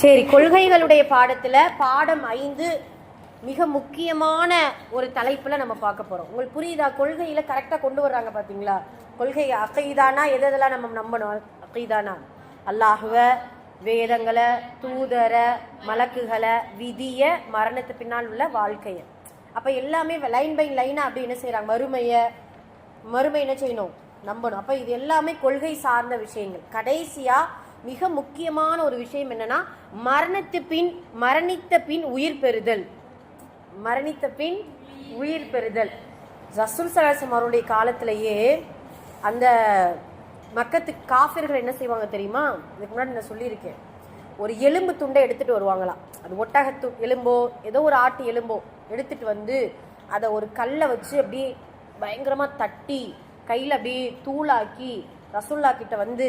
சரி கொள்கைகளுடைய பாடத்தில் பாடம் ஐந்து மிக முக்கியமான ஒரு தலைப்பில் நம்ம பார்க்க போகிறோம் உங்களுக்கு புரியுதா? கொள்கையில் கரெக்டாக கொண்டு வர்றாங்க பார்த்தீங்களா கொள்கை அகைதானா எது எதெல்லாம் நம்ம நம்பணும்? அகைதானா? அல்லாஹுவ வேதங்களை தூதரை மலக்குகளை விதிய மரணத்து பின்னால் உள்ள வாழ்க்கைய. அப்போ எல்லாமே லைன் பை லைனாக அப்படி என்ன செய்கிறாங்க மறுமையை மறுமை என்ன செய்யணும்? நம்பணும். அப்போ இது எல்லாமே கொள்கை சார்ந்த விஷயங்கள். கடைசியாக மிக முக்கியமான ஒரு விஷயம் என்னன்னா மரணத்து பின் மரணித்த பின் உயிர் பெறுதல். மரணித்த பின் உயிர் பெறுதல். ரசூல் சலாசம் அவருடைய காலத்திலேயே அந்த மக்கத்து காஃபிர்கள் என்ன செய்வாங்க தெரியுமா? இதுக்கு முன்னாடி நான் சொல்லியிருக்கேன். ஒரு எலும்பு துண்டை எடுத்துட்டு வருவாங்களாம். அது ஒட்டகத்து எலும்போ ஏதோ ஒரு ஆட்டு எலும்போ எடுத்துட்டு வந்து அதை ஒரு கல்லை வச்சு அப்படியே பயங்கரமாக தட்டி கையில் அப்படியே தூளாக்கி ரசுல்லா கிட்ட வந்து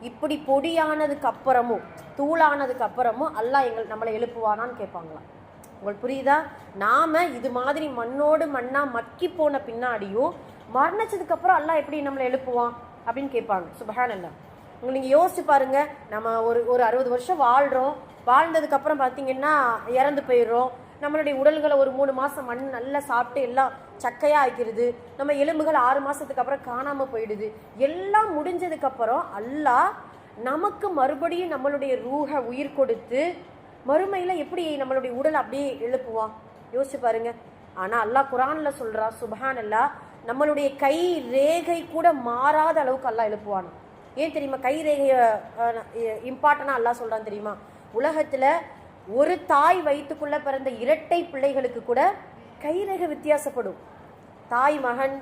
இப்படி பொடியானதுக்கு அப்புறமும் தூளானதுக்கு அப்புறமும் அல்லாஹ் எங்கள் நம்மளை எழுப்புவானான்னு கேட்பாங்களாம். உங்களுக்கு புரியுதா? நாம இது மாதிரி மண்ணோடு மண்ணா மக்கி போன பின்னாடியும் மரணிச்சதுக்கு அப்புறம் அல்லாஹ் எப்படி நம்மளை எழுப்புவான் அப்படின்னு கேட்பாங்க. சுபஹான் அல்லா உங்க நீங்க யோசிச்சு பாருங்க நம்ம ஒரு ஒரு அறுபது வருஷம் வாழ்றோம். வாழ்ந்ததுக்கு அப்புறம் பாத்தீங்கன்னா இறந்து போயிடுறோம். நம்மளுடைய உடல்களை ஒரு மூணு மாசம் மண் நல்லா சாப்பிட்டு எல்லாம் சக்கையா ஆக்கிடுது நம்ம எலும்புகள் ஆறு மாசத்துக்கு அப்புறம் காணாம போயிடுது. எல்லாம் முடிஞ்சதுக்கு அப்புறம் அல்லாஹ் நமக்கு மறுபடியும் நம்மளுடைய ரூஹ உயிர் கொடுத்து மறுமையில எப்படி நம்மளுடைய உடல் அப்படியே எழுப்புவான்? யோசிச்சு பாருங்க. ஆனா அல்லாஹ் குரான்ல சொல்றா சுபஹான் அல்லாஹ் நம்மளுடைய கை ரேகை கூட மாறாத அளவுக்கு அல்லாஹ் எழுப்புவானோ ஏன் தெரியுமா? கை ரேகைய இம்பார்ட்டனா அல்லாஹ் சொல்றான் தெரியுமா? உலகத்துல ஒரு தாய் வயிற்றுக்குள்ள பிறந்த இரட்டை பிள்ளைகளுக்கு கூட கைரேக வித்தியாசப்படும். தாய் மகன்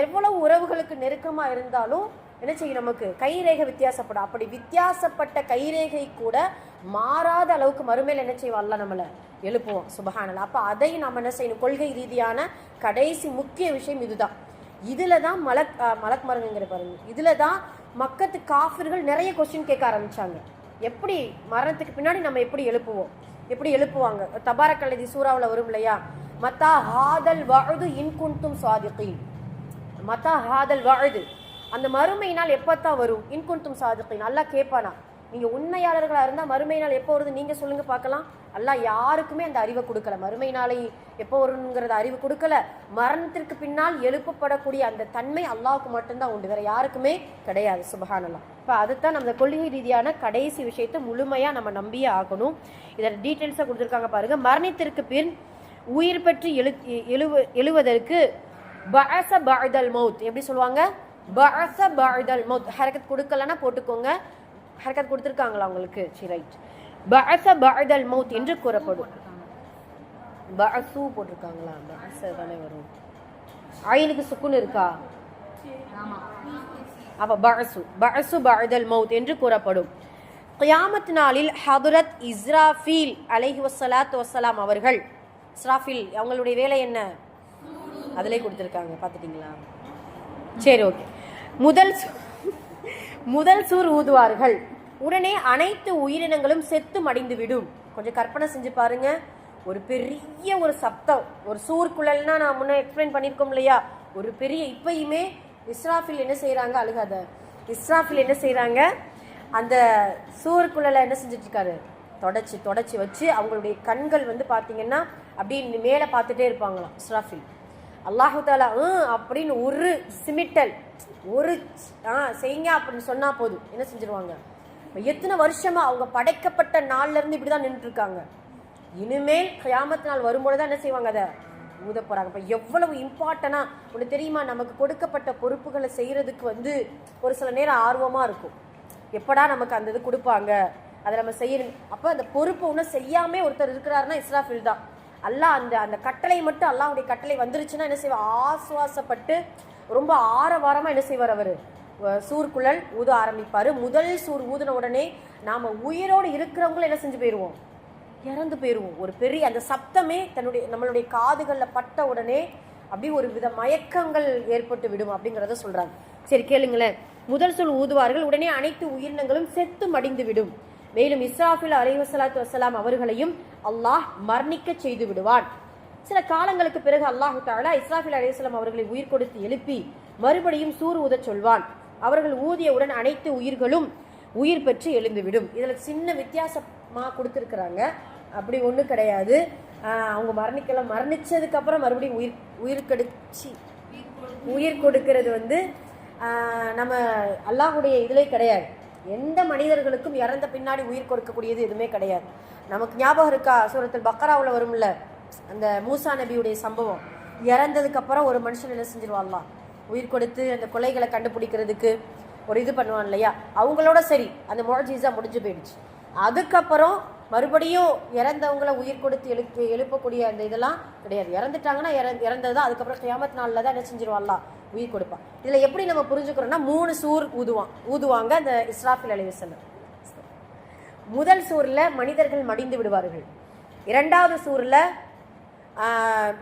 எவ்வளவு உறவுகளுக்கு நெருக்கமாக இருந்தாலும் என்ன செய்யும் நமக்கு? கைரேகை வித்தியாசப்படும். அப்படி வித்தியாசப்பட்ட கைரேகை கூட மாறாத அளவுக்கு மறுமையில் என்ன செய்வோம்? நம்மளை எழுப்புவோம். சுபஹானல் அப்போ அதை நம்ம என்ன செய்யணும்? கொள்கை ரீதியான கடைசி முக்கிய விஷயம் இதுதான். இதில் தான் மலக் மலக் மருங்குங்கிற பாருங்க. இதில் தான் மக்கத்து காஃபிர்கள் நிறைய கொஸ்டின் கேட்க ஆரம்பித்தாங்க எப்படி மரணத்துக்கு பின்னாடி நம்ம எப்படி எழுப்புவோம்? எப்படி எழுப்புவாங்க? தபாரக்கல்லதி சூறாவில் வரும் இல்லையா? மத்தா ஹாதல் வழுது இன்குன்தும் சுவாதிகீன் மத்தா ஹாதல் வாழுது அந்த மறுமை நாள் தான் வரும் இன்குன்தும் சாதிகீன். நல்லா கேட்பானா? நீங்கள் உண்மையாளர்களாக இருந்தால் மறுமையினால் எப்போ வருது? நீங்கள் சொல்லுங்கள் பார்க்கலாம். அல்லாஹ் யாருக்குமே அந்த அறிவை கொடுக்கல. மறுமை நாளை எப்போ வருங்கிறத அறிவு கொடுக்கல. மரணத்திற்கு பின்னால் எழுப்பப்படக்கூடிய அந்த தன்மை அல்லாவுக்கு மட்டும்தான் உண்டு. வேற யாருக்குமே கிடையாது. சுபஹானல்லாம் இப்போ அதுதான் நம்ம கொள்கை ரீதியான கடைசி விஷயத்தை முழுமையாக நம்ம நம்பியே ஆகணும். இதில் டீட்டெயில்ஸாக கொடுத்துருக்காங்க பாருங்கள் மரணத்திற்கு பின் உயிர் பெற்று எழு எழுவ எழுவதற்கு பஅஸ பஅதல் மௌத். எப்படி சொல்லுவாங்க? பஅஸ பஅதல் மௌத். ஹரக்கத் கொடுக்கலன்னா போட்டுக்கோங்க. ஹரக்கத் கொடுத்துருக்காங்களா உங்களுக்கு? சரி ரைட் பஅஸ பஅதல் மௌத் என்று கூறப்படும். பஅசு போட்டிருக்காங்களா? பஅஸ தானே வரும். ஆயிலுக்கு சுக்குன் இருக்கா? அவ பஅசு பஅசு பஅதல் மௌத் என்று கூறப்படும். கியாமத் நாளில் ஹதுரத் இஸ்ராஃபீல் அலைஹி வசலாத் வசலாம் அவர்கள் இஸ்ராஃபீல் அவங்களுடைய வேலை என்ன? அதிலே கொடுத்துருக்காங்க பார்த்துட்டிங்களா சரி ஓகே முதல் சூ- முதல் சூர் ஊதுவார்கள் உடனே அனைத்து உயிரினங்களும் செத்து மடிந்து விடும் கொஞ்சம் கற்பனை செஞ்சு பாருங்க ஒரு பெரிய ஒரு சப்தம் ஒரு சூர்குழல்னா நான் முன்னே எக்ஸ்பிளைன் பண்ணியிருக்கோம் இல்லையா ஒரு பெரிய இப்பயுமே இஸ்ராஃபில் என்ன செய்கிறாங்க அழுகாத இஸ்ராஃபில் என்ன செய்கிறாங்க அந்த சூர்குழலை என்ன செஞ்சிட்ருக்காரு? தொடச்சி தொடச்சி வச்சு அவங்களுடைய கண்கள் வந்து பார்த்தீங்கன்னா அப்படியே மேலே பார்த்துட்டே இருப்பாங்களாம் இஸ்ராஃபில். அல்லாஹு தாலா "ம்" அப்படின்னு ஒரு சிமிட்டல் ஒரு ஆ செய்யுங்க அப்படின்னு சொன்னால் போதும். என்ன செஞ்சிருவாங்க? எத்தனை வருஷமாக அவங்க படைக்கப்பட்ட நாள்ல இருந்து இப்படிதான் நின்றுருக்காங்க இனிமேல் கிராமத்து நாள் வரும்பொழுது தான் என்ன செய்வாங்க அதை? ஊத போகிறாங்க இப்போ எவ்வளவு இம்பார்ட்டனா ஒன்று தெரியுமா? நமக்கு கொடுக்கப்பட்ட பொறுப்புகளை செய்கிறதுக்கு வந்து ஒரு சில நேரம் ஆர்வமாக இருக்கும். எப்படா நமக்கு அந்த இது கொடுப்பாங்க? அதை நம்ம செய்யணும். அப்போ அந்த பொறுப்பு ஒன்றும் செய்யாமல் ஒருத்தர் இருக்கிறாருன்னா இஸ்ராஃபில் தான். அல்லாஹ் அந்த அந்த கட்டளை மட்டும் அல்லாஹ்வுடைய கட்டளை வந்துருச்சுன்னா என்ன செய்வார்? ஆசுவாசப்பட்டு ரொம்ப ஆரவாரமாக என்ன செய்வார் அவர்? சூர்குழல் ஊத ஆரம்பிப்பார். முதல் சூர் ஊதின உடனே நாம் உயிரோடு இருக்கிறவங்களும் என்ன செஞ்சு போயிடுவோம் இறந்து போயிடுவோம் ஒரு பெரிய அந்த சப்தமே தன்னுடைய நம்மளுடைய காதுகளில் பட்ட உடனே அப்படி ஒரு வித மயக்கங்கள் ஏற்பட்டு விடும் அப்படிங்கிறத சொல்கிறாங்க சரி கேளுங்களேன். முதல் சொல் ஊதுவார்கள் உடனே அனைத்து உயிரினங்களும் செத்து மடிந்து விடும். மேலும் இஸ்ராஃபில் அலைவசலாத்து வசலாம் அவர்களையும் அல்லாஹ் மரணிக்க செய்து விடுவான். சில காலங்களுக்கு பிறகு அல்லாஹு தாலா இஸ்ராஃபில் அலைஹிஸ்ஸலாம் அவர்களை உயிர் கொடுத்து எழுப்பி மறுபடியும் சூர் ஊதச் சொல்வான். அவர்கள் ஊதியவுடன் அனைத்து உயிர்களும் உயிர் பெற்று எழுந்துவிடும். இதில் சின்ன வித்தியாசமாக கொடுத்துருக்குறாங்க. அப்படி ஒன்றும் கிடையாது. அவங்க மரணிக்கலாம். மரணித்ததுக்கப்புறம் மறுபடியும் உயிர் உயிர் கெடுச்சி உயிர் கொடுக்கிறது வந்து நம்ம அல்லாஹுடைய இதிலே கிடையாது. எந்த மனிதர்களுக்கும் இறந்த பின்னாடி உயிர் கொடுக்கக்கூடியது எதுவுமே கிடையாது. நமக்கு ஞாபகம் இருக்கா? சூரத்தில் பக்கராவில் வரும்ல அந்த மூசா நபியுடைய சம்பவம். இறந்ததுக்கப்புறம் ஒரு மனுஷன் என்ன செஞ்சிருவாங்களாம் உயிர் கொடுத்து அந்த கொலைகளை கண்டுபிடிக்கிறதுக்கு ஒரு இது பண்ணுவான் இல்லையா? அவங்களோட சரி அந்த முழஜீஸா முடிஞ்சு போயிடுச்சு. அதுக்கப்புறம் மறுபடியும் இறந்தவங்கள உயிர் கொடுத்து எழுப்பு எழுப்பக்கூடிய அந்த இதெல்லாம் கிடையாது. இறந்துட்டாங்கன்னா இற இறந்தது தான். அதுக்கப்புறம் கியாமத் நாளில் தான் என்ன செஞ்சிருவாள்லாம் உயிர் கொடுப்பான். இதில் எப்படி நம்ம புரிஞ்சுக்கிறோம்னா மூணு சூர் ஊதுவான். ஊதுவாங்க அந்த இஸ்ராஃபில் அலைவசல்லம் முதல் சூரில் மனிதர்கள் மடிந்து விடுவார்கள். இரண்டாவது சூரில்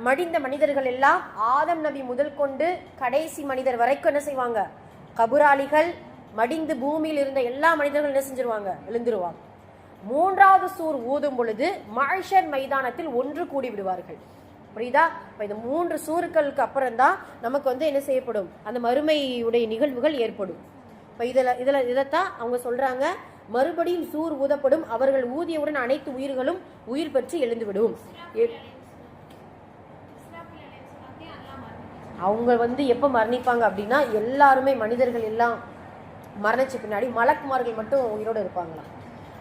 மடிந்த மனிதர்கள் எல்லாம் ஆதம் நபி முதல் கொண்டு கடைசி மனிதர் வரைக்கும் என்ன செய்வாங்க? கபுராளிகள் மடிந்து பூமியில் இருந்த எல்லா மனிதர்களும் என்ன செஞ்சிருவாங்க? எழுந்துருவாங்க. மூன்றாவது சூர் ஊதும் பொழுது மாழ்ஷர் மைதானத்தில் ஒன்று கூடி விடுவார்கள். புரியுதா? இப்போ இந்த மூன்று சூறுக்களுக்கு அப்புறம் தான் நமக்கு வந்து என்ன செய்யப்படும்? அந்த மறுமையுடைய நிகழ்வுகள் ஏற்படும். இப்போ இதில் இதில் இதைத்தான் அவங்க சொல்கிறாங்க மறுபடியும் சூர் ஊதப்படும். அவர்கள் ஊதியவுடன் அனைத்து உயிர்களும் உயிர் பெற்று எழுந்துவிடும். அவங்க வந்து எப்போ மரணிப்பாங்க அப்படின்னா எல்லாருமே மனிதர்கள் எல்லாம் மரணிச்ச பின்னாடி மலக்குமார்கள் மட்டும் உயிரோடு இருப்பாங்களாம்.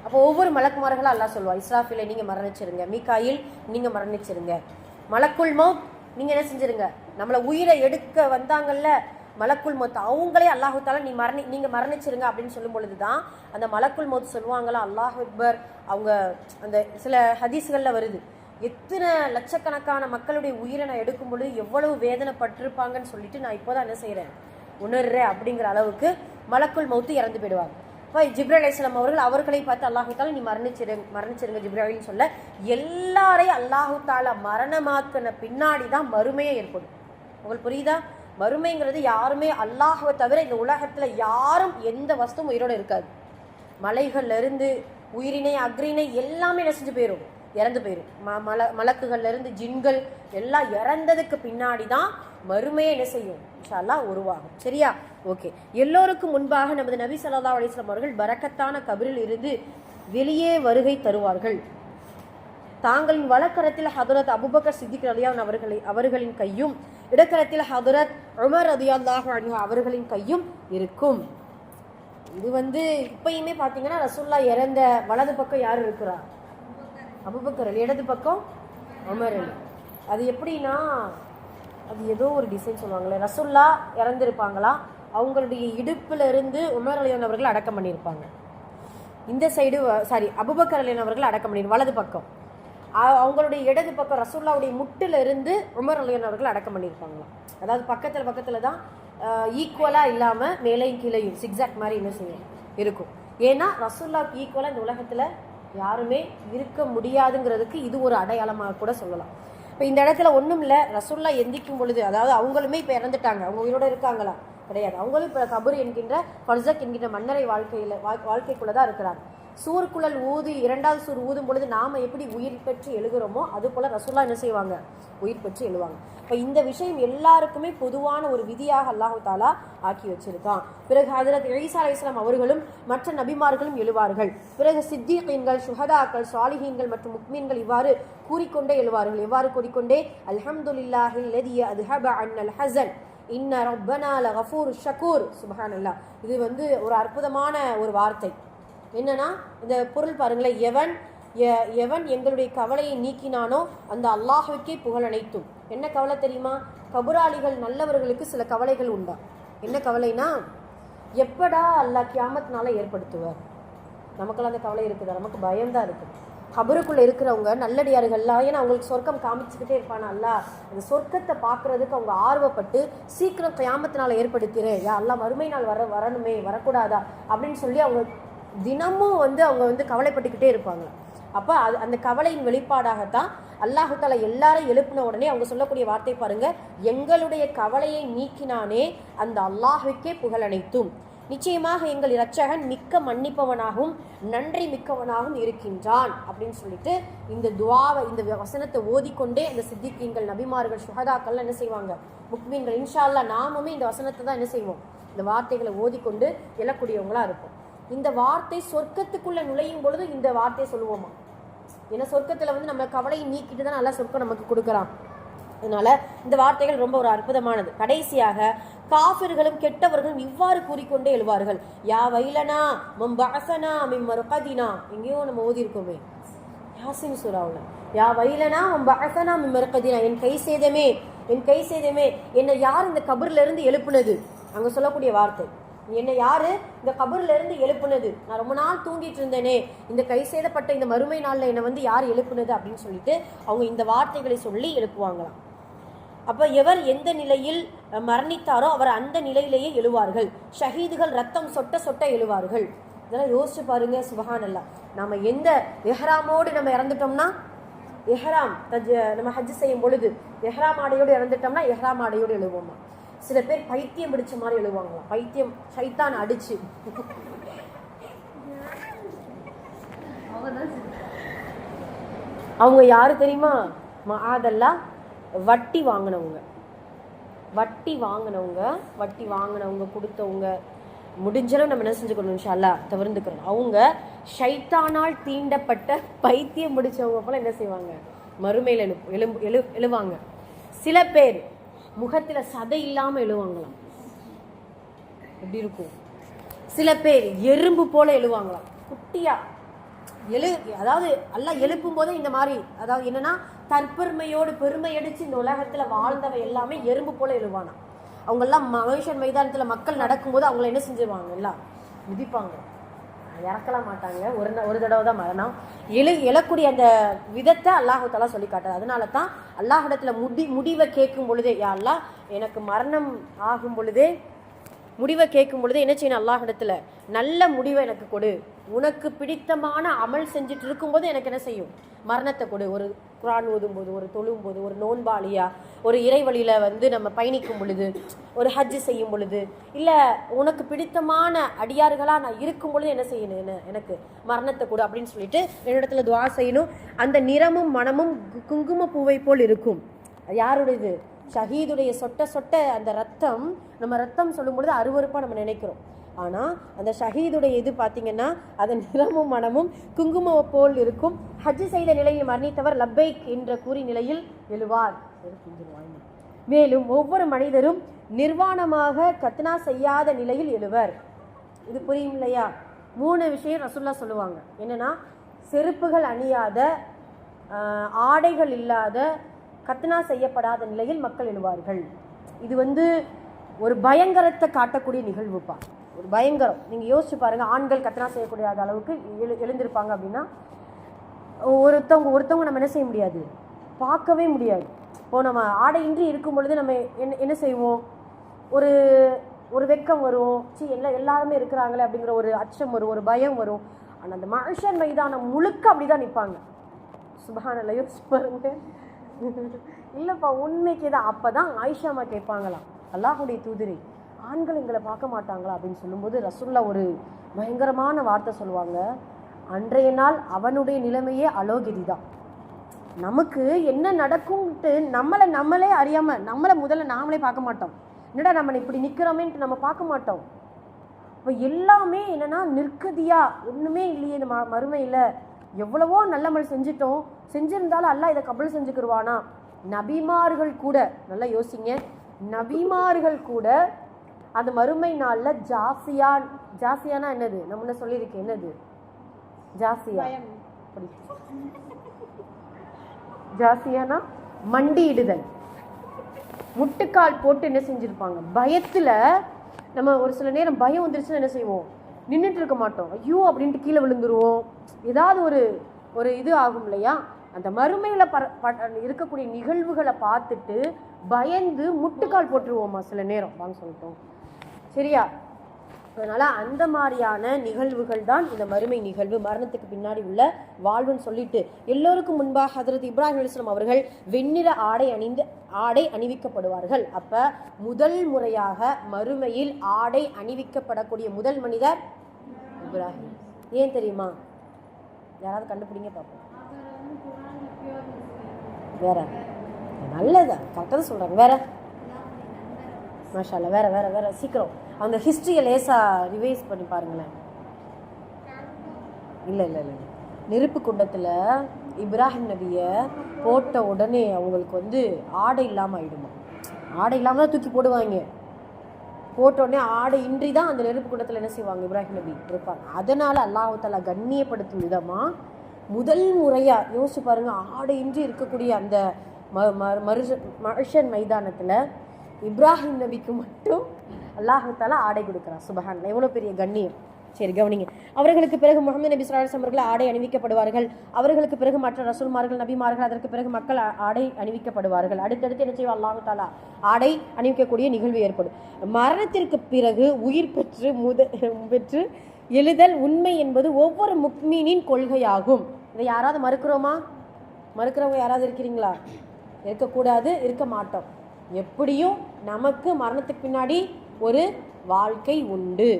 அப்போ ஒவ்வொரு மலக்குமார்களாக அல்லாஹ் சொல்லுவா இஸ்ராஃபிலை நீங்கள் மரணிச்சிருங்க மீகாயில் நீங்கள் மரணிச்சிருங்க. மலக்குள் மௌத் நீங்கள் என்ன செஞ்சிருங்க? நம்மளை உயிரை எடுக்க வந்தாங்கல்ல மலக்குள் மௌத் அவங்களே அல்லாஹு நீ மரணி நீங்கள் மரணிச்சிருங்க அப்படின்னு சொல்லும் பொழுது தான் அந்த மலக்குள் மௌத் சொல்லுவாங்களா அல்லாஹ் அக்பர் அவங்க அந்த சில ஹதீஸ்களில் வருது. எத்தனை லட்சக்கணக்கான மக்களுடைய உயிரை நான் எடுக்கும் பொழுது எவ்வளவு வேதனைப்பட்டிருப்பாங்கன்னு சொல்லிட்டு நான் இப்போதான் என்ன செய்கிறேன் உணர்றேன் அப்படிங்கிற அளவுக்கு மலக்குள் மௌத்து இறந்து போயிடுவாங்க. இப்போ ஜிப்ரா அலிஸ்லாம் அவர்கள் அவர்களை பார்த்து அல்லாஹு தாலா நீ மரணிச்சிரு மரணிச்சிருங்க ஜிப்ராவின்னு சொல்ல எல்லாரையும் அல்லாஹு தாலா மரணமாக்கின பின்னாடி தான் மறுமையே ஏற்படும். உங்களுக்கு புரியுதா? மறுமைங்கிறது யாருமே அல்லாஹுவை தவிர இந்த உலகத்தில் யாரும் எந்த வஸ்துவும் உயிரோட இருக்காது. மலைகள்லேருந்து உயிரினை அக்ரிணை எல்லாமே நெசிஞ்சு போயிடும் இறந்து போயிடும் ம மல மலக்குகள்லேருந்து ஜின்கள் எல்லாம் இறந்ததுக்கு பின்னாடி தான் மறுமையே என்ன செய்யும்? இன்ஷால்லாம் உருவாகும். சரியா? ஓகே. எல்லோருக்கும் முன்பாக நமது நபி சல்லா அலிஸ்லாம் அவர்கள் பரக்கத்தான கபரில் இருந்து வெளியே வருகை தருவார்கள். தாங்களின் வலக்கரத்தில் ஹதரத் அபுபக்கர் சித்திக் ரலியான் அவர்களை அவர்களின் கையும் இடக்கரத்தில் ஹதரத் உமர் ரதியல்லாஹு அவர்களின் கையும் இருக்கும். இது வந்து இப்பயுமே பார்த்தீங்கன்னா ரசூல்லா இறந்த வலது பக்கம் யார் இருக்கிறா? Abu Bakr Ali. இடது பக்கம் உமர் அலி. அது எப்படின்னா அது ஏதோ ஒரு டிசைன் சொல்லுவாங்களே. ரசுல்லா இறந்துருப்பாங்களா? அவங்களுடைய இடுப்பிலிருந்து உமர் அலியான் அவர்கள் அடக்கம் பண்ணியிருப்பாங்க. இந்த சைடு சாரி அபுபக்கர் அலியான் அவர்கள் அடக்கம் பண்ணி வலது பக்கம். அவங்களுடைய இடது பக்கம் ரசூல்லாவுடைய முட்டிலிருந்து உமர் அலியான் அவர்கள் அடக்கம் பண்ணியிருப்பாங்களாம். அதாவது பக்கத்தில் பக்கத்தில் தான் ஈக்குவலாக இல்லாமல் மேலையும் கீழையும் சிக்ஸாக் மாதிரி என்ன செய்யும்? இருக்கும். ஏன்னா ரசூல்லாவுக்கு ஈக்குவலாக இந்த உலகத்தில் யாருமே இருக்க முடியாதுங்கிறதுக்கு இது ஒரு அடையாளமாக கூட சொல்லலாம். இப்போ இந்த இடத்துல ஒன்றும் இல்லை ரசூல்லா எந்திக்கும் பொழுது அதாவது அவங்களுமே இப்போ இறந்துட்டாங்க அவங்க உயிரோடு இருக்காங்களா கிடையாது. அவங்களும் இப்போ கபூர் என்கின்ற ஃபர்சக் என்கின்ற மன்னரை வாழ்க்கையில் வாழ்க்கைக்குள்ளே தான் இருக்கிறாங்க. சூர்குழல் ஊதி இரண்டாவது சூர் ஊதும் பொழுது நாம் எப்படி உயிர் பெற்று எழுகிறோமோ அது போல் ரசூல்லா என்ன செய்வாங்க? உயிர் பெற்று எழுவாங்க. இப்போ இந்த விஷயம் எல்லாருக்குமே பொதுவான ஒரு விதியாக அல்லாஹு தாலா ஆக்கி வச்சிருக்கான். பிறகு ஹதரத் ஈசா அலைஹிஸ்ஸலாம் அவர்களும் மற்ற நபிமார்களும் எழுவார்கள். பிறகு சித்திகீன்கள் சுஹதாக்கள் சாலிஹீன்கள் மற்றும் முக்மீன்கள் இவ்வாறு கூறிக்கொண்டே எழுவார்கள். எவ்வாறு கூறிக்கொண்டே? அல்ஹம்துல்லாஹில் அது ஹப அன் அல் ஹசன் இன்ன ரப்பனா லகஃபூர் ஷக்கூர் சுபஹானல்லா இது வந்து ஒரு அற்புதமான ஒரு வார்த்தை. என்னன்னா இந்த பொருள் பாருங்களேன் எவன் எ- எவன் எங்களுடைய கவலையை நீக்கினானோ அந்த அல்லாஹுக்கே புகழ் அனைத்தும். என்ன கவலை தெரியுமா? கபுராளிகள் நல்லவர்களுக்கு சில கவலைகள் உண்டா? என்ன கவலைனா எப்படா அல்லாஹ் கியாமத்னால ஏற்படுத்துவார்? நமக்கெல்லாம் அந்த கவலை இருக்குதா? நமக்கு பயம்தான் இருக்குது கபருக்குள்ளே இருக்கிறவங்க நல்லடியார்கள்லாம் ஏன்னா அவங்களுக்கு சொர்க்கம் காமிச்சுக்கிட்டே இருப்பானா அந்த சொர்க்கத்தை பார்க்குறதுக்கு அவங்க ஆர்வப்பட்டு சீக்கிரம் கயாமத்தினால் ஏற்படுத்திடு யா எல்லாம் மறுமை நாள் வர வரணுமே வரக்கூடாதா? அப்படின்னு சொல்லி அவங்க தினமும் வந்து அவங்க வந்து கவலைப்பட்டுக்கிட்டே இருப்பாங்க. அப்போ அது அந்த கவலையின் வெளிப்பாடாகத்தான் அல்லாஹு எல்லாரும் எழுப்பின உடனே அவங்க சொல்லக்கூடிய வார்த்தை பாருங்க. எங்களுடைய கவலையை நீக்கினானே அந்த அல்லாஹுக்கே புகழ் அனைத்தும். நிச்சயமாக எங்கள் இரட்சகன் மிக்க மன்னிப்பவனாகவும் நன்றி மிக்கவனாகவும் இருக்கின்றான் அப்படின்னு சொல்லிட்டு இந்த துவாவை இந்த வசனத்தை ஓதிக்கொண்டே இந்த சித்திகீன்கள் நபிமார்கள் சுகதாக்கள்லாம் என்ன செய்வாங்க? முக்மீன்கள் இன்ஷால்லா நாமுமே இந்த வசனத்தை தான் என்ன செய்வோம்? இந்த வார்த்தைகளை ஓதிக்கொண்டு எழக்கூடியவங்களா இருப்போம். இந்த வார்த்தை சொர்க்கத்துக்குள்ள நுழையும் பொழுது இந்த வார்த்தையை சொல்லுவோமா? ஏன்னா சொர்க்கத்துல வந்து நம்ம கவலையை நீக்கிட்டு தான் நல்லா சொர்க்கம் நமக்கு கொடுக்குறான். அதனால இந்த வார்த்தைகள் ரொம்ப ஒரு அற்புதமானது. கடைசியாக காபிர்களும் கெட்டவர்களும் இவ்வாறு கூறிக்கொண்டே எழுவார்கள். யா வைலனா மம் பாசனா மிம் மர்கதினா. எங்கேயோ நம்ம ஓதியிருக்கோமே. யாசின் சூராவில் யா வைலனா மம் பாசனா மிம் மர்கதினா. என் கை சேதமே என் கை சேதமே. என்னை யார் இந்த கபர்லேருந்து எழுப்புனது? அங்கே சொல்லக்கூடிய வார்த்தை. என்னை யாரு இந்த கபர்ல இருந்து எழுப்புனது? நான் ரொம்ப நாள் தூங்கிட்டு இருந்தேனே. இந்த கை செய்தப்பட்ட இந்த மறுமை நாளில் என்னை வந்து யார் எழுப்புனது அப்படின்னு சொல்லிட்டு அவங்க இந்த வார்த்தைகளை சொல்லி எழுப்புவாங்களாம். அப்போ எவர் எந்த நிலையில் மரணித்தாரோ அவர் அந்த நிலையிலேயே எழுவார்கள். ஷஹீதுகள் ரத்தம் சொட்ட சொட்ட எழுவார்கள். இதெல்லாம் யோசிச்சு பாருங்க சுபஹானல்லா. நம்ம எந்த எஹ்ராமோடு நம்ம இறந்துட்டோம்னா எஹ்ராம் தஜ் நம்ம ஹஜ் செய்யும் பொழுது எஹ்ராம் ஆடையோடு இறந்துட்டோம்னா எஹ்ராம் ஆடையோடு எழுவோமா? சில பேர் பைத்தியம் பிடிச்ச மாதிரி எழுவாங்களாம். பைத்தியம் சைத்தான் அடிச்சு. அவங்க யாரு தெரியுமா? மகாதல்லா வட்டி வாங்கினவங்க. வட்டி வாங்கினவங்க வட்டி வாங்கினவங்க கொடுத்தவங்க முடிஞ்சளவு நம்ம என்ன செஞ்சுக்கணும் இன்ஷால்லா தவிர்த்துக்கணும். அவங்க ஷைத்தானால் தீண்டப்பட்ட பைத்தியம் முடிச்சவங்க போல என்ன செய்வாங்க? மறுமையில் எழு எழும்பு எழு எழுவாங்க. சில பேர் முகத்தில் சதை இல்லாமல் எழுவாங்களாம். எப்படி இருக்கும்? சில பேர் எறும்பு போல எழுவாங்களாம். குட்டியா. எழு அதாவது எல்லாம் எழுப்பும் போதே இந்த மாதிரி அதாவது என்னன்னா தற்பெருமையோடு பெருமை அடிச்சு இந்த உலகத்துல வாழ்ந்தவ எல்லாமே எறும்பு போல எழுவானா அவங்க எல்லாம் மனுஷன் மைதானத்துல மக்கள் நடக்கும்போது அவங்கள என்ன செஞ்சுருவாங்க? எல்லாம் மிதிப்பாங்க. இறக்கலாம் மாட்டாங்க. ஒரு ஒரு தடவை தான் மரணம். எழு எழக்கூடிய அந்த விதத்தை அல்லாஹு சொல்லி காட்டாது அதனால தான் அல்லாஹிடத்துல முடி முடிவை கேட்கும் பொழுதே யாரெல்லாம் எனக்கு மரணம் ஆகும் பொழுதே முடிவை கேட்கும் பொழுது என்ன செய்யணும் அல்லாஹிடத்தில் நல்ல முடிவை எனக்கு கொடு. உனக்கு பிடித்தமான அமல் செஞ்சுட்டு இருக்கும்போது எனக்கு என்ன செய்யும்? மரணத்தை கொடு. ஒரு குரான் ஓதும்போது ஒரு தொழும்போது ஒரு நோன்பாளியா ஒரு இறைவழியில் வந்து நம்ம பயணிக்கும் பொழுது ஒரு ஹஜ் செய்யும் பொழுது இல்லை உனக்கு பிடித்தமான அடியார்களாக நான் இருக்கும் பொழுது என்ன செய்யணும்? என்ன- எனக்கு மரணத்தை கொடு அப்படின்னு சொல்லிட்டு என்னிடத்துல துவா செய்யணும். அந்த நிறமும் மனமும் கு- குங்கும பூவை போல் இருக்கும். யாருடையது? ஷஹீதுடைய சொட்ட சொட்ட அந்த ரத்தம் நம்ம ரத்தம் சொல்லும் பொழுது அருவருப்பாக நம்ம நினைக்கிறோம். ஆனால் அந்த ஷஹீதுடைய இது பார்த்தீங்கன்னா அதன் நிறமும் மனமும் குங்குமம் போல் இருக்கும். ஹஜ் செய்த நிலையில் மரணித்தவர் லப்பைக் என்ற கூறி நிலையில் எழுவார். மேலும் ஒவ்வொரு மனிதரும் நிர்வாணமாக கத்னா செய்யாத நிலையில் எழுவர். இது புரியும் இல்லையா? மூணு விஷயம் ரசுல்லா சொல்லுவாங்க. என்னன்னா செருப்புகள் அணியாத ஆடைகள் இல்லாத கத்னா செய்யப்படாத நிலையில் மக்கள் எழுவார்கள். இது வந்து ஒரு பயங்கரத்தை காட்டக்கூடிய நிகழ்வுப்பா. ஒரு பயங்கரம். நீங்கள் யோசிச்சு பாருங்கள் ஆண்கள் கத்னா செய்யக்கூடிய அளவுக்கு எழு எழுந்திருப்பாங்க அப்படின்னா ஒருத்தவங்க ஒருத்தவங்க நம்ம என்ன செய்ய முடியாது? பார்க்கவே முடியாது. இப்போ நம்ம ஆடையின்றி இருக்கும் பொழுது நம்ம என்ன என்ன செய்வோம்? ஒரு ஒரு வெக்கம் வரும். சி எல்லாம் எல்லாருமே இருக்கிறாங்களே அப்படிங்கிற ஒரு அச்சம் வரும் ஒரு பயம் வரும். ஆனால் அந்த மனுஷன் மைதானம் முழுக்க அப்படிதான் நிற்பாங்க சுபஹானல்ல யோசிச்சு பாருங்கள் இல்லைப்பா உண்மைக்கு தான் அப்போ தான் ஆயிஷாமா கேட்பாங்களாம் அல்லாஹுடைய தூதிரை ஆண்கள் எங்களை பார்க்க மாட்டாங்களா அப்படின்னு சொல்லும்போது ரசுல்லா ஒரு பயங்கரமான வார்த்தை சொல்லுவாங்க. அன்றைய நாள் அவனுடைய நிலைமையே அலோகிதி தான் நமக்கு என்ன நடக்கும்ட்டு நம்மளை நம்மளே அறியாமல் நம்மளை முதல்ல நாமளே பார்க்க மாட்டோம். என்னடா நம்ம இப்படி நிற்கிறோமேன்ட்டு நம்ம பார்க்க மாட்டோம். இப்போ எல்லாமே என்னன்னா நிற்கதியாக ஒன்றுமே இல்லையே இந்த ம- மறுமையில. எவ்வளவோ நல்லமல் செஞ்சிட்டோம். செஞ்சிருந்தாலும் அல்லாஹ் இதை கபல் செஞ்சுக்கிருவானா? நபிமார்கள் கூட நல்லா யோசிங்க. நபிமார்கள் கூட அந்த மறுமை நாள்ல ஜாசியா ஜாசியானா என்னது? நம்ம முன்ன சொல்லியிருக்கேன் என்னது? ஜாசியா. ஜாசியானா? மண்டியிடுதல். முட்டுக்கால் போட்டு என்ன செஞ்சிருப்பாங்க? பயத்துல நம்ம ஒரு சில நேரம் பயம் வந்துருச்சுன்னா என்ன செய்வோம்? நின்றுட்டு இருக்க மாட்டோம் ஐயோ அப்படின்ட்டு கீழே விழுந்துருவோம். ஏதாவது ஒரு ஒரு இது ஆகும் இல்லையா? அந்த மறுமையில் பர ப- இருக்கக்கூடிய நிகழ்வுகளை பார்த்துட்டு பயந்து முட்டுக்கால் போட்டுருவோம்மா சில நேரம்? வாங்க சொல்லிட்டோம். சரியா? அதனால் அந்த மாதிரியான நிகழ்வுகள் தான் இந்த மறுமை நிகழ்வு. மரணத்துக்கு பின்னாடி உள்ள வாழ்வுன்னு சொல்லிட்டு எல்லோருக்கும் முன்பாக ஹதரத் இப்ராஹிம் அலிஸ்லாம் அவர்கள் வெண்ணிற ஆடை அணிந்து ஆடை அணிவிக்கப்படுவார்கள். அப்போ முதல் முறையாக மறுமையில் ஆடை அணிவிக்கப்படக்கூடிய முதல் மனிதர் இப்ராஹிம். ஏன் தெரியுமா? யாராவது கண்டுபிடிங்க பார்ப்போம் வேற. நல்லதா. கரெக்டாக சொல்கிறாங்க வேற. மாஷால வேற வேற வேற. சீக்கிரம். அந்த ஹிஸ்ட்ரியை லேசாக ரிவைஸ் பண்ணி பாருங்களேன். இல்லை இல்லை இல்லை. நெருப்பு குண்டத்தில் இப்ராஹிம் நபியை போட்ட உடனே அவங்களுக்கு வந்து ஆடை இல்லாமல் ஆயிடுமா? ஆடை இல்லாமல் தான் தூக்கி போடுவாங்க. போட்ட உடனே ஆடை இன்றி தான் அந்த நெருப்பு குண்டத்தில் என்ன செய்வாங்க இப்ராஹிம் நபி? இருப்பாங்க. அதனால் அல்லாஹ் கண்ணியப்படுத்தும் விதமாக முதல் முறையாக யோசிச்சு பாருங்கள் ஆடை இன்றி இருக்கக்கூடிய அந்த ம ம- மனுஷன் மைதானத்தில் இப்ராஹிம் நபிக்கு மட்டும் அல்லாஹ் ஆடை கொடுக்குறான். சுபஹான் எவ்வளோ பெரிய கண்ணியம். சரி கவனிங்க. அவர்களுக்கு பிறகு முகமது நபி ஸல்லல்லாஹு அவர்கள் ஆடை அணிவிக்கப்படுவார்கள். அவர்களுக்கு பிறகு மற்ற ரசூல்மார்கள் நபிமார்கள் அதற்கு பிறகு மக்கள் ஆடை அணிவிக்கப்படுவார்கள். அடுத்தடுத்து என்ன செய்வோம் அல்லாஹு தாலா ஆடை அணிவிக்கக்கூடிய நிகழ்வு ஏற்படும். மரணத்திற்கு பிறகு உயிர் பெற்று முத பெற்று எழுதல் உண்மை என்பது ஒவ்வொரு முக்மீனின் கொள்கையாகும். இதை யாராவது மறுக்கிறோமா? மறுக்கிறவங்க யாராவது இருக்கிறீங்களா? இருக்கக்கூடாது இருக்க மாட்டோம். எப்படியும் நமக்கு மரணத்துக்கு பின்னாடி ஒரு வாழ்க்கை உண்டு.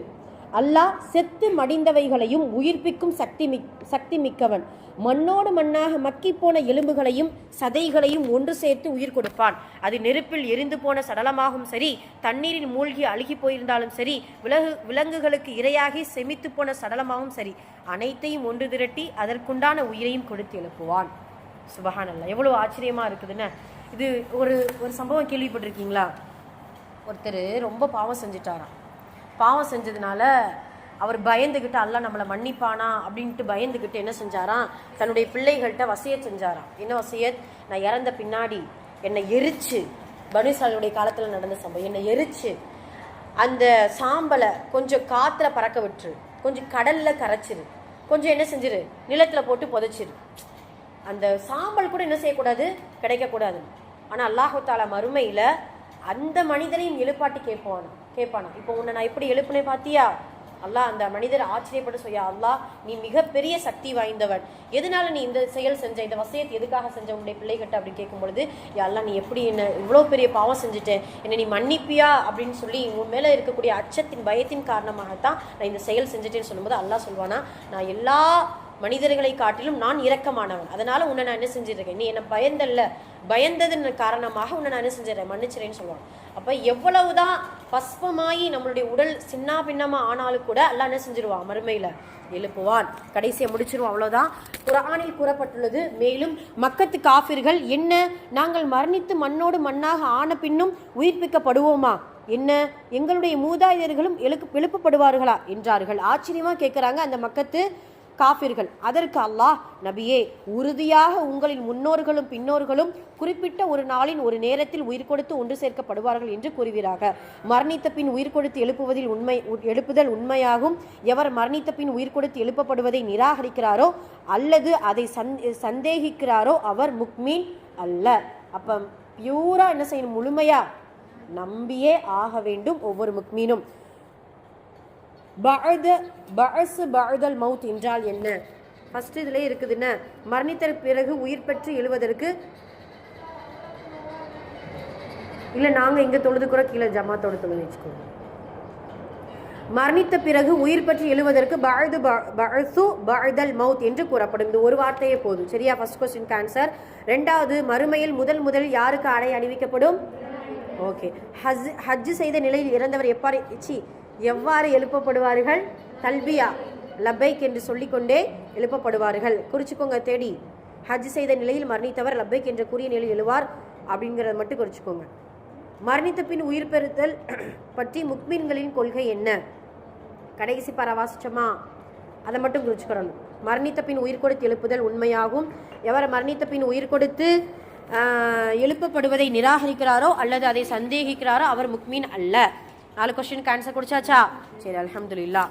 அல்லாஹ் செத்து மடிந்தவைகளையும் உயிர்ப்பிக்கும் சக்தி மிக் சக்தி மிக்கவன். மண்ணோடு மண்ணாக மக்கிப்போன எலும்புகளையும் சதைகளையும் ஒன்று சேர்த்து உயிர் கொடுப்பான். அது நெருப்பில் எரிந்து போன சடலமாகவும் சரி தண்ணீரில் மூழ்கி அழுகி போயிருந்தாலும் சரி விலகு விலங்குகளுக்கு இரையாகி செமித்து போன சடலமாகவும் சரி அனைத்தையும் ஒன்று திரட்டி அதற்குண்டான உயிரையும் கொடுத்து எழுப்புவான். சுபகானல்ல எவ்வளோ ஆச்சரியமா இருக்குதுன்னு. இது ஒரு ஒரு சம்பவம் கேள்விப்பட்டிருக்கீங்களா? ஒருத்தர் ரொம்ப பாவம் செஞ்சுட்டாராம். பாவம் செஞ்சதுனால அவர் பயந்துக்கிட்டு அல்ல நம்மளை மன்னிப்பானா? அப்படின்ட்டு பயந்துக்கிட்டு என்ன செஞ்சாராம்? தன்னுடைய பிள்ளைகள்கிட்ட வசியத் செஞ்சாராம். என்ன வசியத்? நான் இறந்த பின்னாடி என்னை எரிச்சு பனுசாலுடைய காலத்தில் நடந்த சம்பவம். என்னை எரிச்சு அந்த சாம்பலை கொஞ்சம் காற்றுல பறக்க விட்டுரு. கொஞ்சம் கடலில் கரைச்சிரு. கொஞ்சம் என்ன செஞ்சிரு? நிலத்தில் போட்டு புதைச்சிரு. அந்த சாம்பல் கூட என்ன செய்யக்கூடாது? கிடைக்கக்கூடாது. ஆனால் அல்லாஹு மறுமையில் அந்த மனிதரையும் எழுப்பாட்டி கேட்பானா கேட்பானா. இப்போ உன்னை நான் எப்படி எழுப்புனே பார்த்தியா அல்லாஹ் அந்த மனிதர் ஆச்சரியப்பட்டு சொல்லியா அல்லாஹ் நீ மிகப்பெரிய சக்தி வாய்ந்தவன். எதனால நீ இந்த செயல் செஞ்ச இந்த வசியத்தை எதுக்காக செஞ்ச? உன்னுடைய பிள்ளைகிட்ட அப்படின்னு கேட்கும் பொழுது யா அல்லாஹ் நீ எப்படி என்ன இவ்வளோ பெரிய பாவம் செஞ்சுட்டேன் என்னை நீ மன்னிப்பியா? அப்படின்னு சொல்லி உன் மேலே இருக்கக்கூடிய அச்சத்தின் பயத்தின் காரணமாகத்தான் நான் இந்த செயல் செஞ்சுட்டேன்னு சொல்லும்போது அல்லாஹ் சொல்வானா நான் எல்லா மனிதர்களை காட்டிலும் நான் இரக்கமானவன். அதனால உன்னை நான் என்ன செஞ்சிருக்கேன்? நீ என்னை பயந்தல்ல. பயந்ததன் காரணமாக உன்னை நான் என்ன செஞ்சிடறேன்? மன்னிச்சிறேன்னு சொல்லுவான். அப்போ எவ்வளவுதான் பஸ்பமாயி நம்மளுடைய உடல் சின்ன பின்னமாக ஆனாலும் கூட எல்லாம் என்ன செஞ்சிருவான்? மறுமையில் எழுப்புவான். கடைசியை முடிச்சிருவோம். அவ்வளோதான் குரானில் கூறப்பட்டுள்ளது மேலும் மக்கத்து காஃபிர்கள் என்ன? நாங்கள் மரணித்து மண்ணோடு மண்ணாக ஆன பின்னும் உயிர்ப்பிக்கப்படுவோமா? என்ன? எங்களுடைய மூதாதையர்களும் எழுப்பு எழுப்பப்படுவார்களா? என்றார்கள். ஆச்சரியமாக கேட்குறாங்க அந்த மக்கத்து. காஃபிர்கள். அதற்கு அல்லாஹ் நபியே உறுதியாக உங்களின் முன்னோர்களும் பின்னோர்களும் குறிப்பிட்ட ஒரு நாளின் ஒரு நேரத்தில் உயிர் கொடுத்து ஒன்று சேர்க்கப்படுவார்கள் என்று கூறுகிறார்கள் மரணித்த பின் உயிர் கொடுத்து எழுப்புவதில் உண்மை உ- எழுப்புதல் உண்மையாகும். எவர் மரணித்த பின் உயிர் கொடுத்து எழுப்பப்படுவதை நிராகரிக்கிறாரோ அல்லது அதை சந்தேகிக்கிறாரோ அவர் முக்மீன் அல்ல. அப்ப பியூரா என்ன செய்யணும்? முழுமையா நம்பியே ஆக வேண்டும் ஒவ்வொரு முக்மீனும். பஅத பஅசு பஅதல் மவுத் என்றால் என்ன? ஃபர்ஸ்ட் இதுல இருக்குது என்ன? மரணித்த பிறகு உயிர் பெற்று எழுவதற்கு இல்லை நாங்கள் இங்கே தொழுது கூட கீழே ஜமாத்தோட தொழுது வச்சுக்கோங்க. மரணித்த பிறகு உயிர் பெற்று எழுவதற்கு பழுது பழசு பழுதல் மவுத் என்று கூறப்படும். இந்த ஒரு வார்த்தையே போதும். சரியா? ஃபர்ஸ்ட் கொஸ்டின் ஆன்சர் ரெண்டாவது மறுமையில் முதல் முதல் யாருக்கு அடை அணிவிக்கப்படும்? ஓகே ஹஜ் ஹஜ் செய்த நிலையில் இறந்தவர் எப்பாறு சி எவ்வாறு எழுப்பப்படுவார்கள்? தல்பியா லப்பைக் என்று சொல்லிக்கொண்டே எழுப்பப்படுவார்கள். குறிச்சுக்கோங்க தேடி. ஹஜ் செய்த நிலையில் மரணித்தவர் லப்பைக் என்ற கூறிய நிலையில் எழுவார் அப்படிங்கிறத மட்டும் குறிச்சுக்கோங்க. மரணித்த பின் உயிர் பெறுத்தல் பற்றி முக்மீன்களின் கொள்கை என்ன? கடைசி பர வாசிச்சோமா? அதை மட்டும் குறிச்சுக்கிறணும் மரணித்த பின் உயிர் கொடுத்து எழுப்புதல் உண்மையாகும். எவர் மரணித்த பின் உயிர் கொடுத்து எழுப்பப்படுவதை நிராகரிக்கிறாரோ அல்லது அதை சந்தேகிக்கிறாரோ அவர் முக்மீன் அல்ல. நாலு கொஸ்டின் ஆன்சர் குடிச்சாச்சா? சரி அலமதுல்லா